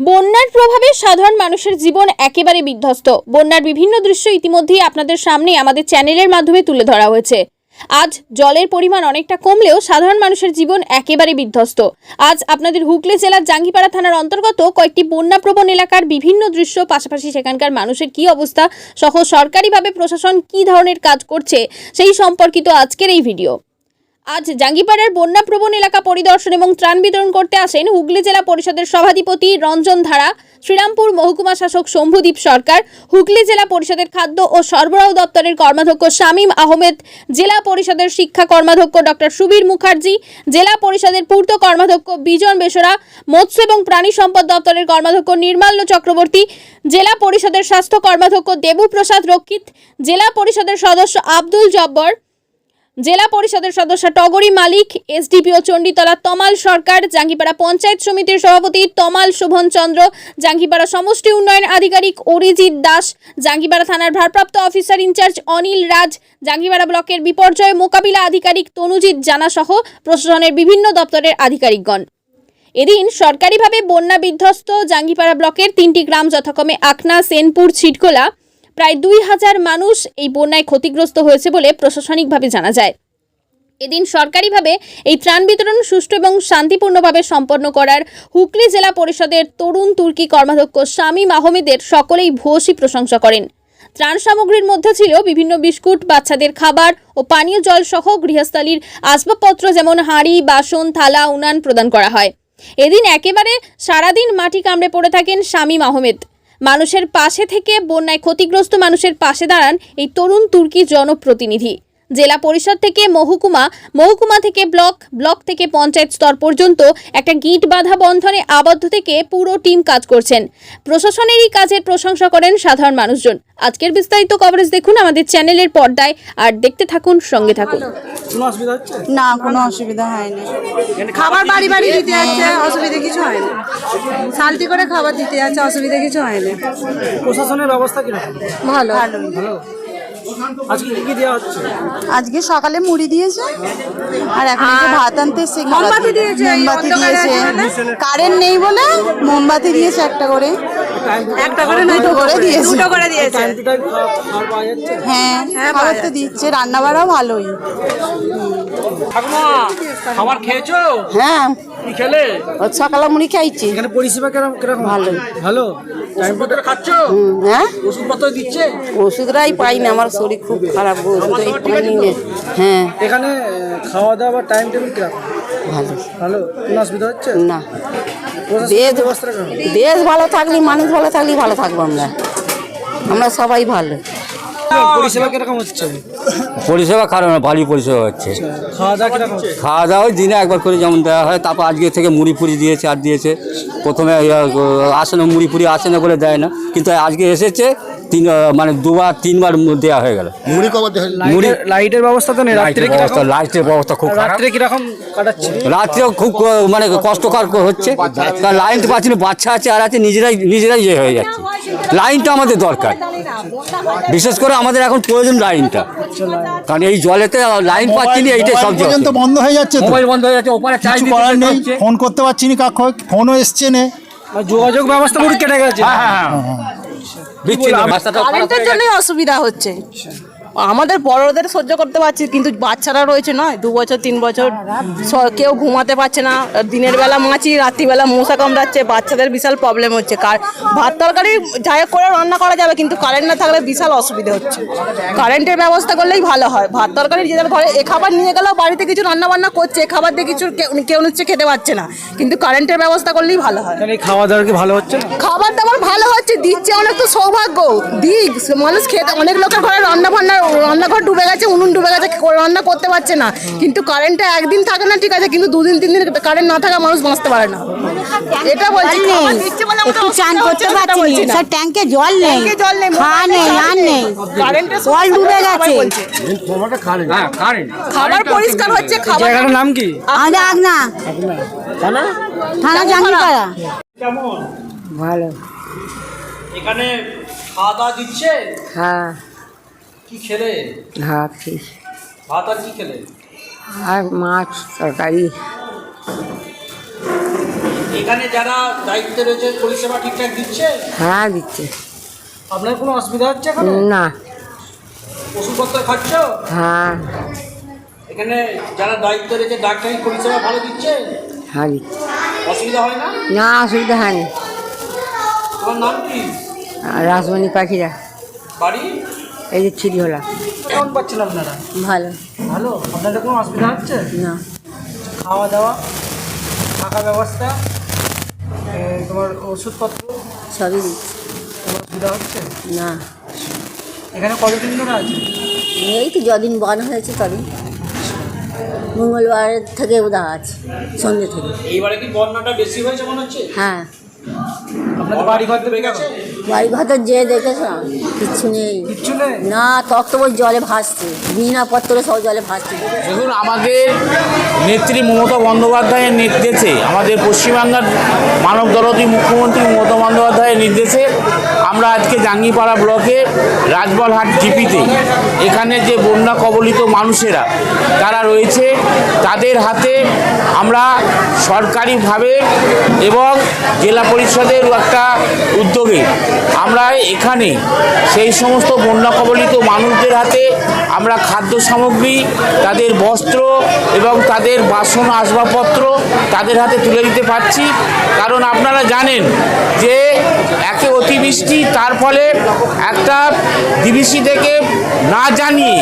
বন্যার প্রভাবে সাধারণ মানুষের জীবন একেবারে বিধ্বস্ত। বন্যার বিভিন্ন দৃশ্য ইতিমধ্যেই আপনাদের সামনে আমাদের চ্যানেলের মাধ্যমে তুলে ধরা হয়েছে। আজ জলের পরিমাণ অনেকটা কমলেও সাধারণ মানুষের জীবন একেবারে বিধ্বস্ত। আজ আপনাদের হুগলি জেলার জাঙ্গিপাড়া থানার অন্তর্গত কয়েকটি বন্যাপ্রবণ এলাকার বিভিন্ন দৃশ্য, পাশাপাশি সেখানকার মানুষের কি অবস্থা, সহ সরকারিভাবে প্রশাসন কি ধরনের কাজ করছে, সেই সম্পর্কিত আজকের এই ভিডিও। আজ জাঙ্গিপাড়ার বন্যাপ্রবণ এলাকা পরিদর্শন এবং ত্রাণ বিতরণ করতে আসেন হুগলি জেলা পরিষদের সভাধিপতি রঞ্জন ধারা, শ্রীরামপুর মহকুমা শাসক শম্ভুদীপ সরকার, হুগলি জেলা পরিষদের খাদ্য ও সরবরাহ দপ্তরের কর্মাধ্যক্ষ শামীম আহমেদ, জেলা পরিষদের শিক্ষা কর্মাধ্যক্ষ ডক্টর সুবীর মুখার্জি, জেলা পরিষদের পূর্ত কর্মাধ্যক্ষ বিজন বেসরা, মৎস্য এবং প্রাণী সম্পদ দপ্তরের কর্মাধ্যক্ষ নির্মাল্য চক্রবর্তী, জেলা পরিষদের স্বাস্থ্য কর্মাধ্যক্ষ দেবুপ্রসাদ রক্ষিত, জেলা পরিষদের সদস্য আব্দুল জব্বর জেলা পরিষদের সদস্য টগরী মালিক এসডিপিও চণ্ডীতলা তমাল সরকার, জাঙ্গিপাড়া পঞ্চায়েত সমিতির সভাপতি তমাল শোভন চন্দ্র, জাঙ্গিপাড়া সমষ্টি উন্নয়ন আধিকারিক অরিজিৎ দাস, জাঙ্গিপাড়া থানার ভারপ্রাপ্ত officer in charge Anil Raj, Jangipara ব্লকের বিপর্যয় মোকাবিলা আধিকারিক তনুজিৎ জানা সহ প্রশাসনের বিভিন্ন দপ্তরের আধিকারিকগণ। এদিন সরকারিভাবে বন্যা বিধ্বস্ত জাঙ্গিপাড়া ব্লকের তিনটি গ্রাম যথাক্রমে আকনা সেনপুর ছিটকোলা প্রায় দুই হাজার মানুষ এই বন্যায় ক্ষতিগ্রস্ত হয়েছে বলে প্রশাসনিকভাবে জানা যায়। এদিন সরকারিভাবে এই ত্রাণ বিতরণ সুষ্ঠু এবং শান্তিপূর্ণভাবে সম্পন্ন করার হুগলি জেলা পরিষদের তরুণ তুর্কি কর্মাধ্যক্ষ শামীম আহমেদের সকলেই ভূয়সী প্রশংসা করেন। ত্রাণ সামগ্রীর মধ্যে ছিল বিভিন্ন বিস্কুট, বাচ্চাদের খাবার ও পানীয় জল সহ গৃহস্থালীর আসবাবপত্র যেমন হাঁড়ি, বাসন, থালা, উনান প্রদান করা হয়। এদিন একেবারে সারাদিন মাটি কামড়ে পড়ে থাকেন শামীম আহমেদ। মানুষের পাশে থেকে বন্যায় ক্ষতিগ্রস্ত মানুষের পাশে দাঁড়ান এই তরুণ তুর্কি জনপ্রতিনিধি। জেলা পরিষদ থেকে মহকুমা মহকুমা থেকে ব্লক ব্লক থেকে পঞ্চায়েত স্তর পর্যন্ত একটা গিট বাঁধা বন্ধনে আবদ্ধ থেকে পুরো টিম কাজ করছেন। প্রশাসনেরই কাজের প্রশংসা করেন সাধারণ মানুষজন। আজকের বিস্তারিত কভারেজ দেখুন আমাদের চ্যানেলের পর্দায়। আর দেখতে থাকুন সঙ্গে থাকুন। অসুবিধা না কোনো অসুবিধা হয়নি। খাবার বাড়ি বাড়ি দিতে যাচ্ছে অসুবিধা কিছু হয়নি? শান্তি করে খাবার দিতে যাচ্ছে অসুবিধা কিছু হয়নি। প্রশাসনের কীরকম? ভালো ভালো। ভালো। আজকে কি কি দেওয়া হচ্ছে? আজকে সকালে মুড়ি দিয়েছে আর এখন এই যে ভাত আনতে মোমবাতি দিয়েছে, এই মোমবাতি দিয়েছে। কারেন্ট নেই বলে মোমবাতি দিয়েছে একটা করে। একটা করে না দুটো করে দিয়েছে। দুটো করে হ্যাঁ খাবার তো দিচ্ছে রান্না বাড়াও ভালোই। খাবার খেয়েছো? হ্যাঁ। কি খেলে? সকালে মুড়ি খাইছি। এখানে পরিষেবা কীরকম কীরকম? ভালো। ভালো? টাইম টু খাচ্ছ হ্যাঁ? ওষুধপত্র দিচ্ছে? ওষুধরাই পাই না আমার শরীর খুব খারাপ ওষুধরাই পাইনি। না হ্যাঁ। এখানে খাওয়া দাওয়া টাইম টেবিল কীরকম? ভালো। ভালো? কোনো অসুবিধা হচ্ছে? না। দেশ দেশ ভালো থাকলে মানুষ ভালো থাকলে ভালো থাকব আমরা। আমরা সবাই ভালো। পরিষেবা কীরকম হচ্ছে? পরিষেবা খারাপ না ভালোই পরিষেবা হচ্ছে। খাওয়া দাওয়া কীরকম খাওয়া দাওয়া ওই দিনে একবার করে যেমন দেওয়া হয় তারপর আজকে থেকে মুড়ি ফুড়ি দিয়েছে আর দিয়েছে। প্রথমে আসে না মুড়ি ফুড়ি আসে না বলে দেয় না কিন্তু আজকে এসেছে তিন মানে দুবার তিনবার দেওয়া হয়ে গেল। মুড়ি কবার মুড়ি লাইটের- ব্যবস্থা তো নেই রাত্রে ব্যবস্থা লাইটের ব্যবস্থা খুব খারাপ। রাত্রে কীরকম কাটাচ্ছে? রাত্রেও খুব মানে কষ্টকর হচ্ছে। কারণ লাইন তো পাচ্ছি না বাচ্চা আছে আর আছে নিজেরাই নিজেরাই ইয়ে হয়ে যাচ্ছে। লাইনটা আমাদের দরকার। বিশেষ করে আমাদের এখন প্রয়োজন লাইনটা। কারণ এই জলেতে লাইন পাচ্ছি না এইটাই সব পর্যন্ত বন্ধ হয়ে যাচ্ছে মোবাইল বন্ধ হয়ে যাচ্ছে ওপারে চাই করার নেই ফোন করতে পারছি না কাক ফোনও এসছে না। যোগাযোগ ব্যবস্থা পুরো কেটে গেছে। কারেন্টের হয়ে গেছে। জন্যই অসুবিধা হচ্ছে। আমাদের বড়দের সহ্য করতে পারছি কিন্তু বাচ্চারা রয়েছে নয় দু বছর তিন বছর কেউ ঘুমাতে পারছে না দিনের বেলা মাছি রাত্রিবেলা মশা কামড়াচ্ছে বাচ্চাদের বিশাল প্রবলেম হচ্ছে। কার ভাত তরকারি যাই হোক করে রান্না করা যাবে কিন্তু কারেন্ট না থাকলে বিশাল অসুবিধা হচ্ছে। কারেন্টের ব্যবস্থা করলেই ভালো হয়। ভাত তরকারি যে ঘরে এ খাবার নিয়ে গেলেও বাড়িতে কিছু রান্না বান্না করছে এ খাবার দিয়ে কিছু কেউ- কেউ নিচ্ছে খেতে পারছে না। কিন্তু কারেন্টের ব্যবস্থা করলেই ভালো হয়। খাওয়া দাওয়া কি ভালো হচ্ছে খাবার দাবার ভালো হচ্ছে দিচ্ছে অনেক তো সৌভাগ্য। দিক মানুষ খেতে অনেক লোকের ঘরে রান্না বান্না রান্নাঘর ডুবে গেছে উনুন ডুবে গেছে রান্না করতে পারছে না। কিন্তু কারেন্টটা একদিন থাকে না ঠিক আছে কিন্তু দুদিন তিন দিন কারেন্ট না থাকা মানুষ বাঁচতে পারে না। এটা বলছি। একটু চান করতে পারছি না। স্যার ট্যাঙ্কে জল নেই। জল নেই, খাওয়া নেই আর নেই। কারেন্টের ডুবে গেছে। হ্যাঁ খাবার পরিষ্কার হচ্ছে খাবার জায়গাটার নাম কি? আমাদের আগনা। থানা? জাঙ্গিপাড়া ভালো। এখানে খাওয়া দাওয়া দিচ্ছে? হ্যাঁ। কি খেলে? ভাত ফিস ভাত আর কি খেলে? আর মাছ তরকারি। এখানে যারা দায়িত্বে রয়েছে পরিষেবা ঠিকঠাক দিচ্ছে? হ্যাঁ দিচ্ছে। আপনার কোনো অসুবিধা হচ্ছে এখানে? না। ওষুধপত্র খাচ্ছ? হ্যাঁ। এখানে যারা দায়িত্বে রয়েছে ডাক্তারি পরিষেবা ভালো দিচ্ছে? হ্যাঁ দিচ্ছে। অসুবিধা হয় না? না অসুবিধা হয়নি। তোমার নাম কি? রাসমণি পাখিরা। বাড়ি? এই যে ছিড়ি হলা কেমন পাচ্ছেন আপনারা? ভালো। ভালো? আপনাদের কোনো অসুবিধা হচ্ছে? না। খাওয়া দাওয়া থাকা ব্যবস্থা তোমার ওষুধপত্র? সবই দিচ্ছে। কোনো অসুবিধা হচ্ছে? না। এখানে কতদিন ধরে আছে এই তো যদিন বন হয়েছে তদিন মঙ্গলবার থেকে উদা আছে সন্ধ্যে থেকে। এইবারে কি বন্যাটা বেশি হয়েছে মনে হচ্ছে? হ্যাঁ। আপনাদের বাড়ি ঘর দেবে গেছে বাড়ি ঘর যে দেখেছ? কিচ্ছু নেই। কিচ্ছু নেই? না জলে ভাসছে। বিনা পত্র সব জলে ভাসছে। দেখুন আমাদের নেত্রী মমতা বন্দ্যোপাধ্যায়ের নির্দেশে আমাদের পশ্চিমবাংলার মানব দলতি মুখ্যমন্ত্রী মমতা বন্দ্যোপাধ্যায়ের নির্দেশে আমরা আজকে জাঙ্গিপাড়া ব্লকে রাজবলহাট জিপিতে, এখানে যে বন্যা কবলিত মানুষেরা তারা রয়েছে, তাদের হাতে আমরা সরকারিভাবে এবং জেলা পরিষদের একটা উদ্যোগে আমরা এখানে সেই সমস্ত বন্যা কবলিত মানুষদের হাতে আমরা খাদ্য সামগ্রী, তাদের বস্ত্র এবং তাদের বাসন আসবাবপত্র তাদের হাতে তুলে দিতে পারছি। কারণ আপনারা জানেন যে একে অতিবৃষ্টি তার ফলে একটা ডিবিসি থেকে না জানিয়ে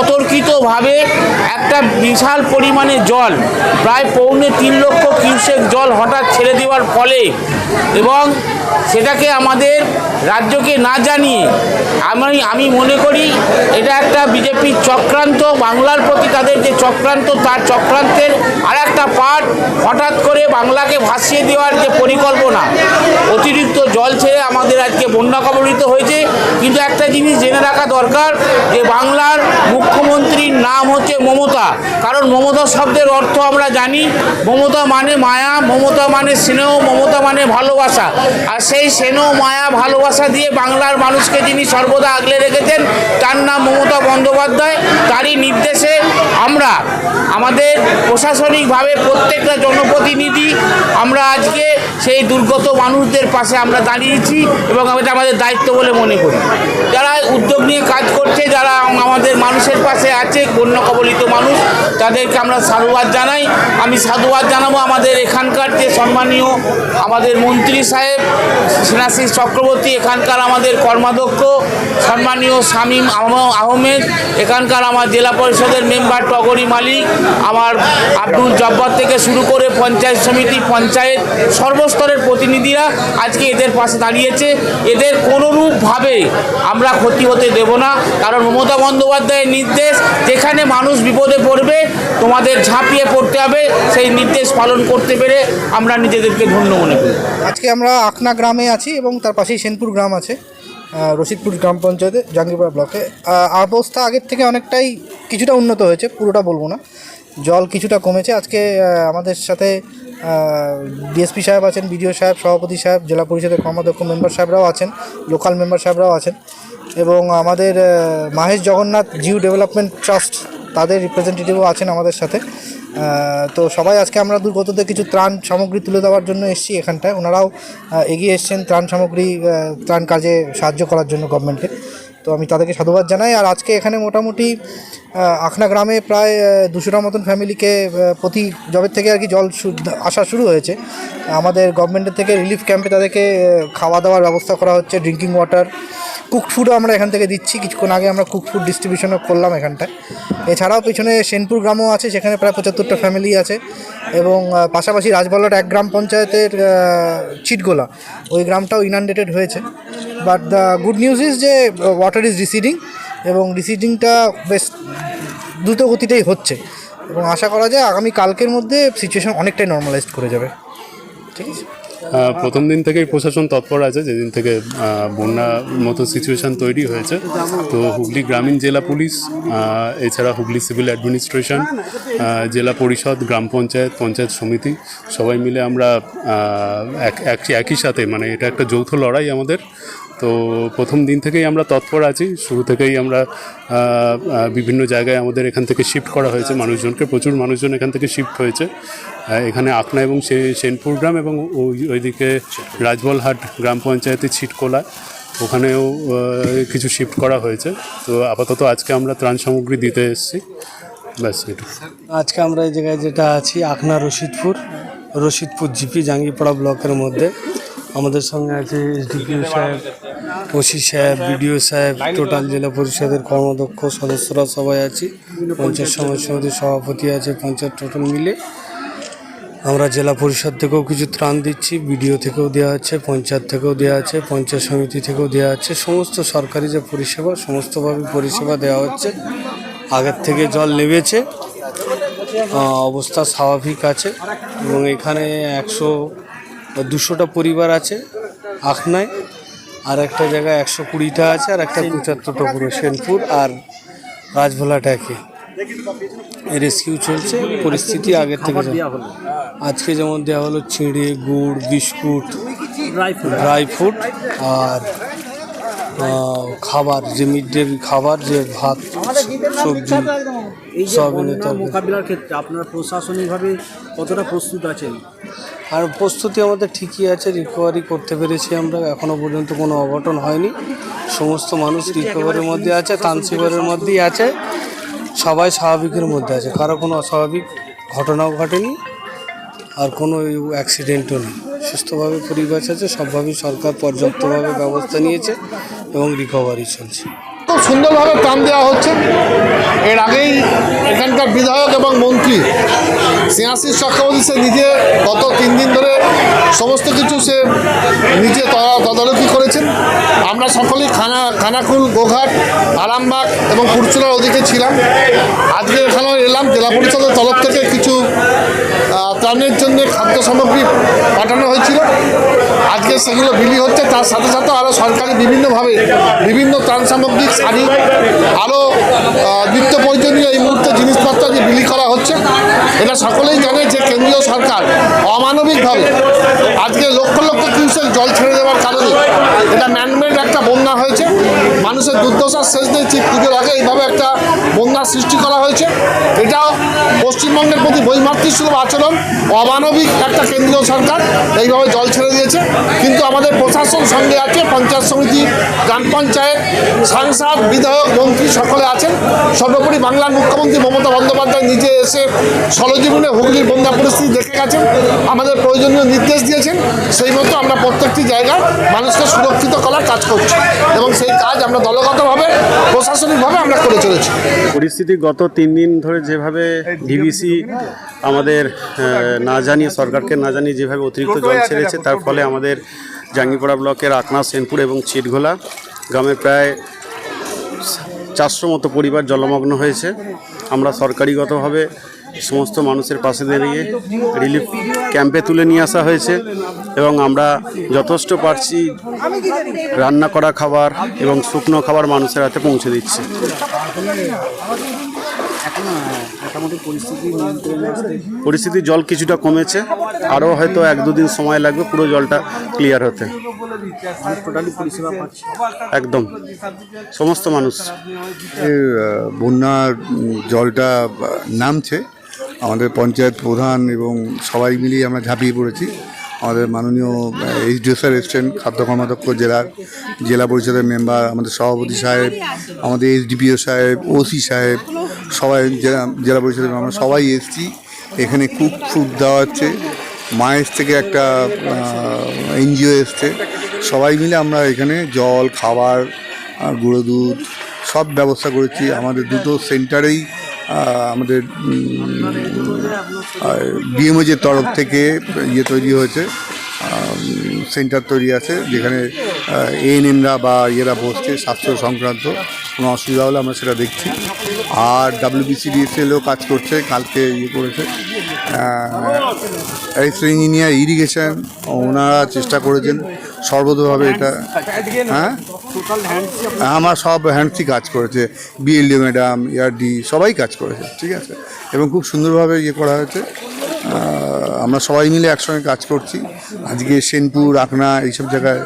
অতর্কিতভাবে একটা বিশাল পরিমাণে জল, প্রায় পৌনে তিন লক্ষ কিউসেক জল হঠাৎ ছেড়ে দেওয়ার ফলে এবং সেটাকে আমাদের রাজ্যকে না জানিয়ে আমি আমি মনে করি এটা একটা বিজেপির চক্রান্ত, বাংলার প্রতি তাদের যে চক্রান্ত, তার চক্রান্তের আর একটা পার্ট, হঠাৎ করে বাংলাকে ভাসিয়ে দেওয়ার যে পরিকল্পনা, অতিরিক্ত জল ছেড়ে আমাদের আজকে বন্যা কবলিত হয়েছে, কিন্তু একটা জিনিস জেনে রাখা দরকার, যে বাংলার মুখ্যমন্ত্রীর নাম হচ্ছে মমতা। কারণ মমতা শব্দের অর্থ আমরা জানি, মমতা মানে মায়া, মমতা মানে স্নেহ, মমতা মানে ভালোবাসা। আর সেই স্নেহ, মায়া, ভালোবাসা দিয়ে বাংলার মানুষকে যিনি সর্বদা আগলে রেখেছেন, তার নাম মমতা বন্দ্যোপাধ্যায়। তারই নির্দেশে আমরা, আমাদের প্রশাসনিকভাবে প্রত্যেকটা জনপ্রতিনিধি, আমরা আজকে সেই দুর্গত মানুষদের পাশে আমরা দাঁড়িয়েছি এবং এটা আমাদের দায়িত্ব বলে মনে করি। যারা উদ্যোগ নিয়ে কাজ করছে, যারা আমাদের মানুষের পাশে আছে বন্য কবলিত মানুষ, তাদেরকে আমরা সাধুবাদ জানাই। আমি সাধুবাদ জানাব আমাদের এখানকার যে সম্মানীয় আমাদের মন্ত্রী সাহেব সেনাশিস চক্রবর্তী, এখানকার আমাদের কর্মাধ্যক্ষ, সম্মানীয় শামীম আহম- আহমেদ, এখানকার আমার জেলা পরিষদের মেম্বার টগরি মালিক, আমার আব্দুল জব্বার থেকে শুরু করে পঞ্চায়েত সমিতি, পঞ্চায়েত সর্বস্তরের প্রতিনিধিরা আজকে এদের পাশে দাঁড়িয়েছে। এদের কোনোরূপভাবে আমরা ক্ষতি হতে দেব না। কারণ মমতা বন্দ্যোপাধ্যায়ের নির্দেশ, যেখানে মানুষ বিপদে পড়বে, তোমাদের ঝাঁপিয়ে পড়তে হবে, সেই নির্দেশ পালন করতে পেরে আমরা নিজেদেরকে ধন্য মনে করি। আজকে আমরা আখনা গ্রামে আছি এবং তার পাশেই সেনপুর গ্রাম আছে রশিদপুর গ্রাম পঞ্চায়েতে জাঙ্গিপাড়া ব্লকে। অবস্থা আগের থেকে অনেকটাই কিছুটা উন্নত হয়েছে, পুরোটা বলব না। জল কিছুটা কমেছে। আজকে আমাদের সাথে ডিএসপি সাহেব আছেন, বিডিও সাহেব, সভাপতি সাহেব, জেলা পরিষদের কর্মাধ্যক্ষ মেম্বার সাহেবরাও আছেন, লোকাল মেম্বার সাহেবরাও আছেন এবং আমাদের মাহেশ জগন্নাথ জিও ডেভেলপমেন্ট ট্রাস্ট, তাদের রিপ্রেজেন্টেটিভও আছেন আমাদের সাথে। তো সবাই আজকে আমরা দুর্গতদের কিছু ত্রাণ সামগ্রী তুলে দেওয়ার জন্য এসেছি এখানটায়। ওনারাও এগিয়ে এসছেন ত্রাণ সামগ্রী ত্রাণ কাজে সাহায্য করার জন্য গভর্নমেন্টকে তো আমি তাদেরকে সাধুবাদ জানাই। আর আজকে এখানে মোটামুটি আখনা গ্রামে প্রায় দুশোটার মতন ফ্যামিলিকে প্রতি জবের থেকে আর কি জল আসা শুরু হয়েছে। আমাদের গভর্নমেন্টের থেকে রিলিফ ক্যাম্পে তাদেরকে খাওয়া দাওয়ার ব্যবস্থা করা হচ্ছে ড্রিঙ্কিং ওয়াটার কুকড ফুডও আমরা এখান থেকে দিচ্ছি। কিছুক্ষণ আগে আমরা কুক ফুড ডিস্ট্রিবিউশনও করলাম এখানটায়। এছাড়াও পিছনে সেনপুর গ্রামও আছে, সেখানে প্রায় পঁচাত্তরটা ফ্যামিলি আছে এবং পাশাপাশি রাজবলট এক গ্রাম পঞ্চায়েতের চিটগোলা ওই গ্রামটাও ইনান্ডেটেড হয়েছে। But the good news is যে ওয়াটার ইজ রিসিডিং এবং রিসিডিংটা বেশ দ্রুত গতিতেই হচ্ছে। এবং আশা করা যায় আগামী কালকের মধ্যে সিচুয়েশন অনেকটাই নর্মালাইজড করে যাবে। ঠিক আছে? প্রথম দিন থেকেই প্রশাসন তৎপর আছে, যেদিন থেকে বন্যা মতো সিচুয়েশন তৈরি হয়েছে। তো হুগলি গ্রামীণ জেলা পুলিশ এছাড়া হুগলি সিভিল অ্যাডমিনিস্ট্রেশন জেলা পরিষদ, গ্রাম পঞ্চায়েত পঞ্চায়েত সমিতি, সবাই মিলে আমরা এক, এক- একই সাথে মানে এটা একটা যৌথ লড়াই আমাদের। তো প্রথম দিন থেকেই আমরা তৎপর আছি। শুরু থেকেই আমরা বিভিন্ন জায়গায় আমাদের এখান থেকে শিফট করা হয়েছে মানুষজনকে। প্রচুর মানুষজন এখান থেকে শিফট হয়েছে। এখানে আকনা এবং সেনপুর গ্রাম এবং ওই ওইদিকে রাজবলহাট গ্রাম পঞ্চায়েতের ছিটকোলা, ওখানেও কিছু শিফট করা হয়েছে। তো আপাতত আজকে আমরা ত্রাণ সামগ্রী দিতে এসেছি। ব্যাস আজকে আমরা এই জায়গায় যেটা আছি, আখনা রশিদপুর রশিদপুর জিপি, জাঙ্গিপাড়া ব্লকের মধ্যে। আমাদের সঙ্গে আছে এসডিপিও সাহেব। ওসি সাহেব, বিডিও সাহেব, টোটাল জেলা পরিষদের কর্মদক্ষ সদস্যরা সবাই আছি। পঞ্চায়েত সমাজ সমিতির সভাপতি আছে, পঞ্চায়েত টোটাল মিলে। আমরা জেলা পরিষদ থেকেও কিছু ত্রাণ দিচ্ছি, বিডিও থেকেও দেওয়া হচ্ছে পঞ্চায়েত থেকেও দেওয়া আছে, পঞ্চায়েত সমিতি থেকেও দেওয়া হচ্ছে সমস্ত সরকারি যে পরিষেবা, সমস্তভাবে পরিষেবা দেওয়া হচ্ছে। আগের থেকে জল নেমেছে অবস্থা স্বাভাবিক আছে এবং এখানে একশো, দুশোটা পরিবার আছে, আখনায়। আর একটা জায়গায় একশো কুড়িটা আছে আর একটা পঁচাত্তরটা পুরো সেনপুর আর রাজভোলাটাকে রেস্কিউ চলছে পরিস্থিতি আগের থেকে আজকে যেমন দেওয়া হলো চিঁড়ে গুড় বিস্কুট ড্রাই ফ্রুট আর খাবার যে মিড ডে খাবার যে ভাত সবজি তরকারি মোকাবিলার ক্ষেত্রে আপনারা প্রশাসনিকভাবে কতটা প্রস্তুত আছেন? আর প্রস্তুতি আমাদের ঠিকই আছে রিকভারি করতে পেরেছি আমরা। এখনও পর্যন্ত কোনো অঘটন হয়নি। সমস্ত মানুষ রিকভারির মধ্যে আছে তানসিবারের মধ্যেই আছে। সবাই স্বাভাবিকের মধ্যে আছে। কারও কোনো অস্বাভাবিক ঘটনাও ঘটেনি, আর কোনো অ্যাক্সিডেন্টও নেই। সুস্থভাবে পরিবেশ আছে, সবভাবেই সরকার পর্যাপ্তভাবে ব্যবস্থা নিয়েছে এবং রিকভারি চলছে। খুব সুন্দরভাবে ত্রাণ দেওয়া হচ্ছে। এর আগেই এখানকার বিধায়ক এবং মন্ত্রী সিয়াসির চক্রবর্তী, সে নিজে গত তিন দিন ধরে সমস্ত কিছু সে নিজে তদারকি করেছেন। আমরা সকলেই খানা খানাকুল গোঘাট, আরামবাগ এবং পুরচুলার ওদিকে ছিলাম। আজকে এখানে এলাম, জেলা পরিষদের তরফ থেকে কিছু ত্রাণের জন্য খাদ্য সামগ্রী পাঠানো হয়েছিল। আজকে সেগুলো বিলি হচ্ছে। তার সাথে সাথে আরও সরকারি বিভিন্নভাবে বিভিন্ন ত্রাণ সামগ্রিক শাড়ি আরও নিত্য প্রয়োজনীয় এই মুহূর্তে জিনিসপত্র যে বিলি করা হচ্ছে, এটা সকলেই জানে যে কেন্দ্রীয় সরকার অমানবিকভাবে আজকে লক্ষ লক্ষ কিউসেক জল ছেড়ে দেওয়ার কারণে এটা ম্যানমেড একটা বন্যা হয়েছে। দুর্দশার শেষ নেই ঠিক পুজোর আগে এইভাবে একটা বন্যার সৃষ্টি করা হয়েছে। এটাও পশ্চিমবঙ্গের প্রতি বৈমাতৃসুলভ আচরণ, অমানবিক একটা কেন্দ্রীয় সরকার এইভাবে জল ছেড়ে দিয়েছে। কিন্তু আমাদের প্রশাসন সঙ্গে আছে, পঞ্চায়েত সমিতি, গ্রাম পঞ্চায়েত, সাংসদ, বিধায়ক, মন্ত্রী সকলে আছেন। সর্বোপরি বাংলার মুখ্যমন্ত্রী মমতা বন্দ্যোপাধ্যায় নিজে এসে সরজীবনে হুগলির বন্যা পরিস্থিতি দেখে গেছেন, আমাদের প্রয়োজনীয় নির্দেশ দিয়েছেন। সেই মতো আমরা প্রত্যেকটি জায়গায় মানুষকে সুরক্ষিত করার কাজ করছি এবং সেই কাজ আমরা প্রশাসনিকভাবে আমরা করে চলেছি। পরিস্থিতি গত তিন দিন ধরে যেভাবে ডিবিসি আমাদের না জানিয়ে, সরকারকে না জানিয়ে যেভাবে অতিরিক্ত জল ছেড়েছে, তার ফলে আমাদের জাঙ্গিপাড়া ব্লকের আকনা, সেনপুর এবং চিটঘোলা গ্রামের প্রায় চারশো মতো পরিবার জলমগ্ন হয়েছে। আমরা সরকারিগতভাবে সমস্ত মানুষের পাশে দাঁড়িয়ে রিলিফ ক্যাম্পে তুলে নিয়ে আসা হয়েছে এবং আমরা যথেষ্ট পারছি রান্না করা খাবার এবং শুকনো খাবার মানুষের হাতে পৌঁছে দিচ্ছি। পরিস্থিতি জল কিছুটা কমেছে, আরও হয়তো এক দুদিন সময় লাগবে পুরো জলটা ক্লিয়ার হতে। একদম। সমস্ত মানুষ। বন্যার জলটা নামছে। আমাদের পঞ্চায়েত প্রধান এবং সবাই মিলিয়ে আমরা ঝাঁপিয়ে পড়েছি। আমাদের মাননীয় এইচডিও স্যার এসছেন খাদ্য কর্মাধ্যক্ষ জেলার জেলা পরিষদের মেম্বার আমাদের সভাপতি সাহেব, আমাদের এইচডিপিও সাহেব ওসি সাহেব, সবাই জেলা জেলা পরিষদের আমরা সবাই এসছি। এখানে কুক ফুড দেওয়া হচ্ছে। মায়ের থেকে একটা এনজিও এসছে। সবাই মিলে আমরা এখানে জল, খাবার গুঁড়ো দুধ সব ব্যবস্থা করেছি। আমাদের দুটো সেন্টারেই আমাদের বিএমওজের তরফ থেকে ইয়ে তৈরি হয়েছে সেন্টার তৈরি আছে, যেখানে এএনএমরা বা ইয়েরা বসছে, স্বাস্থ্য সংক্রান্ত, কোনো অসুবিধা হলে আমরা সেটা দেখছি। আর ডাব্লিউবিসিডিএসএলও কাজ করছে, কালকে ইয়ে করেছে ইঞ্জিনিয়ার ইরিগেশন ওনারা চেষ্টা করেছেন, সর্বতভাবে এটা হ্যাঁ? আমার সব হ্যান্ডসি কাজ করেছে বিএলডি ম্যাডাম ইয়ারডি সবাই কাজ করেছে ঠিক আছে? এবং খুব সুন্দরভাবে ইয়ে করা হয়েছে। আমরা সবাই মিলে একসঙ্গে কাজ করছি। আজকে সেনপুর আকনা এইসব জায়গায়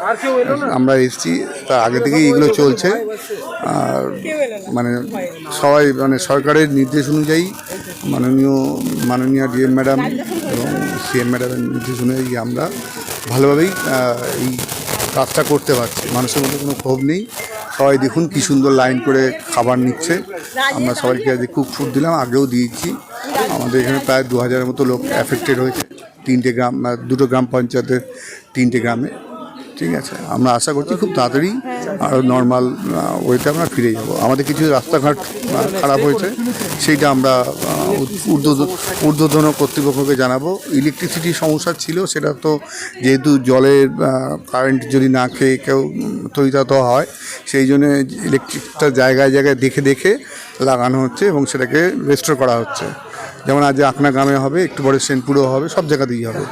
আমরা এসেছি। তার আগে থেকেই এগুলো চলছে। আর মানে সবাই মানে সরকারের নির্দেশ অনুযায়ী মাননীয় মাননীয় ডিএম ম্যাডাম এবং সিএম ম্যাডামের নির্দেশ অনুযায়ী আমরা ভালোভাবেই এই কাজটা করতে পারছে। মানুষের মধ্যে কোনো ক্ষোভ নেই। সবাই দেখুন কি সুন্দর লাইন করে খাবার নিচ্ছে। আমরা সবাইকে আজকে কুক ফুড দিলাম, আগেও দিয়েছি। আমাদের এখানে প্রায় দু হাজারের মতো লোক অ্যাফেক্টেড হয়েছে। তিনটে গ্রাম দুটো গ্রাম পঞ্চায়েতের তিনটে গ্রামে। ঠিক আছে? আমরা আশা করছি খুব তাড়াতাড়ি আরও নর্মাল ওয়েতে আমরা ফিরে যাব। আমাদের কিছু রাস্তাঘাট খারাপ হয়েছে, সেইটা আমরা ঊর্ধ্বতন ঊর্ধ্বতন কর্তৃপক্ষকে জানাব। ইলেকট্রিসিটির সমস্যা ছিল, সেটা তো যেহেতু জলের কারেন্ট যদি না খেয়ে কেউ তরিতাত হয়, সেই জন্য ইলেকট্রিকটা জায়গায় জায়গায় দেখে দেখে লাগানো হচ্ছে এবং সেটাকে রেস্টোর করা হচ্ছে। যেমন আজ আকনা গ্রামে হবে, একটু পরে সেনপুরেও হবে, সব জায়গাতেই হবে।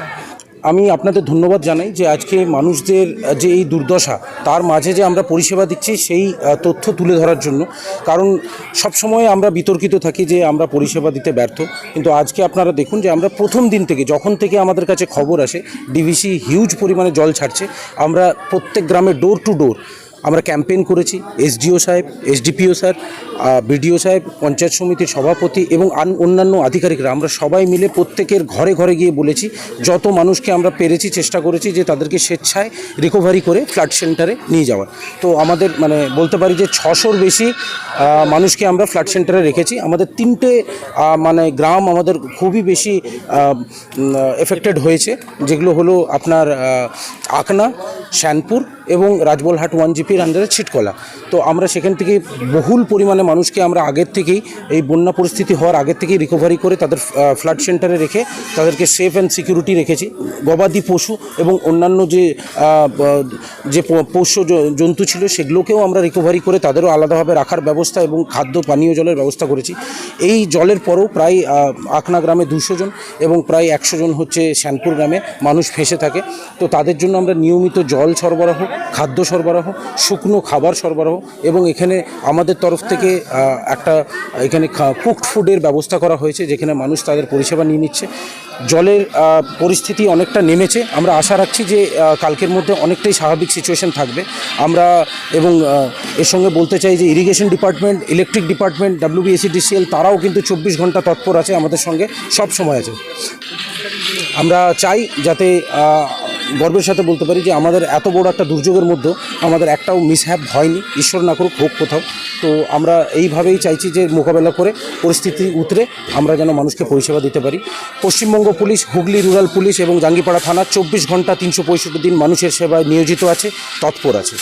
আমি আপনাদের ধন্যবাদ জানাই যে আজকে মানুষদের যে এই দুর্দশা, তার মাঝে যে আমরা পরিষেবা দিচ্ছি সেই তথ্য তুলে ধরার জন্য। কারণ সব সময় আমরা বিতর্কিত থাকি যে আমরা পরিষেবা দিতে ব্যর্থ। কিন্তু আজকে আপনারা দেখুন যে আমরা প্রথম দিন থেকে, যখন থেকে আমাদের কাছে খবর আসে, ডিভিসি হিউজ পরিমাণে জল ছাড়ছে, আমরা প্রত্যেক গ্রামে ডোর টু ডোর আমরা ক্যাম্পেইন করেছি, এসডিও সাহেব, এসডিপিও স্যার বিডিও সাহেব, পঞ্চায়েত সমিতির সভাপতি এবং অন্যান্য আধিকারিকরা। আমরা সবাই মিলে প্রত্যেকের ঘরে ঘরে গিয়ে বলেছি, যত মানুষকে আমরা পেরেছি, চেষ্টা করেছি যে তাদেরকে স্বেচ্ছায় রিকভারি করে ফ্লাড সেন্টারে নিয়ে যাওয়ার। তো আমাদের মানে বলতে পারি যে ছশোর বেশি মানুষকে আমরা ফ্লাড সেন্টারে রেখেছি। আমাদের তিনটে মানে গ্রাম আমাদের খুবই বেশি এফেক্টেড হয়েছে, যেগুলো হলো আপনার আকনা, শ্যানপুর এবং রাজবলহাট ওয়ান জিপির আন্ডারে ছিটকলা। তো আমরা সেখান থেকে বহুল পরিমাণে মানুষকে আমরা আগের থেকেই এই বন্যা পরিস্থিতি হওয়ার আগের থেকেই রিকভারি করে তাদের ফ্লাড সেন্টারে রেখে তাদেরকে সেফ অ্যান্ড সিকিউরিটি রেখেছি। গবাদি পশু এবং অন্যান্য যে যে পোষ্য জন্তু ছিল সেগুলোকেও আমরা রিকভারি করে তাদেরও আলাদাভাবে রাখার ব্যবস্থা এবং খাদ্য, পানীয় জলের ব্যবস্থা করেছি। এই জলের পরেও প্রায় আকনা গ্রামে দুশো জন এবং প্রায় একশো জন হচ্ছে শ্যানপুর গ্রামে মানুষ ফেসে থাকে। তো তাদের জন্য আমরা নিয়মিত জল সরবরাহ, খাদ্য সরবরাহ শুকনো খাবার সরবরাহ এবং এখানে আমাদের তরফ থেকে একটা, এখানে কুকড ফুডের ব্যবস্থা করা হয়েছে, যেখানে মানুষ তাদের পরিষেবা নিয়ে নিচ্ছে। জলের পরিস্থিতি অনেকটা নেমেছে। আমরা আশা রাখছি যে কালকের মধ্যে অনেকটাই স্বাভাবিক সিচুয়েশন থাকবে। আমরা এবং এর সঙ্গে বলতে চাই যে irrigation department electric department WBSEDCL তারাও কিন্তু চব্বিশ ঘণ্টা তৎপর আছে আমাদের সঙ্গে। সব সময় আছে। আমরা চাই যাতে গর্বের সাথে বলতে পারি যে আমাদের এত বড় একটা দুর্যোগের মধ্যে আমাদের একটাও মিসহ্যাপ হয়নি, ঈশ্বর না করুক, হোক কোথাও। তো আমরা এইভাবেই চাইছি যে মোকাবেলা করে পরিস্থিতি উতরে আমরা যেন মানুষকে পরিষেবা দিতে পারি। Paschimbanga police, Hooghly rural police এবং জাঙ্গিপাড়া থানা চব্বিশ ঘণ্টা তিনশো পঁয়ষট্টি দিন মানুষের সেবায় নিয়োজিত আছে, তৎপর আছে।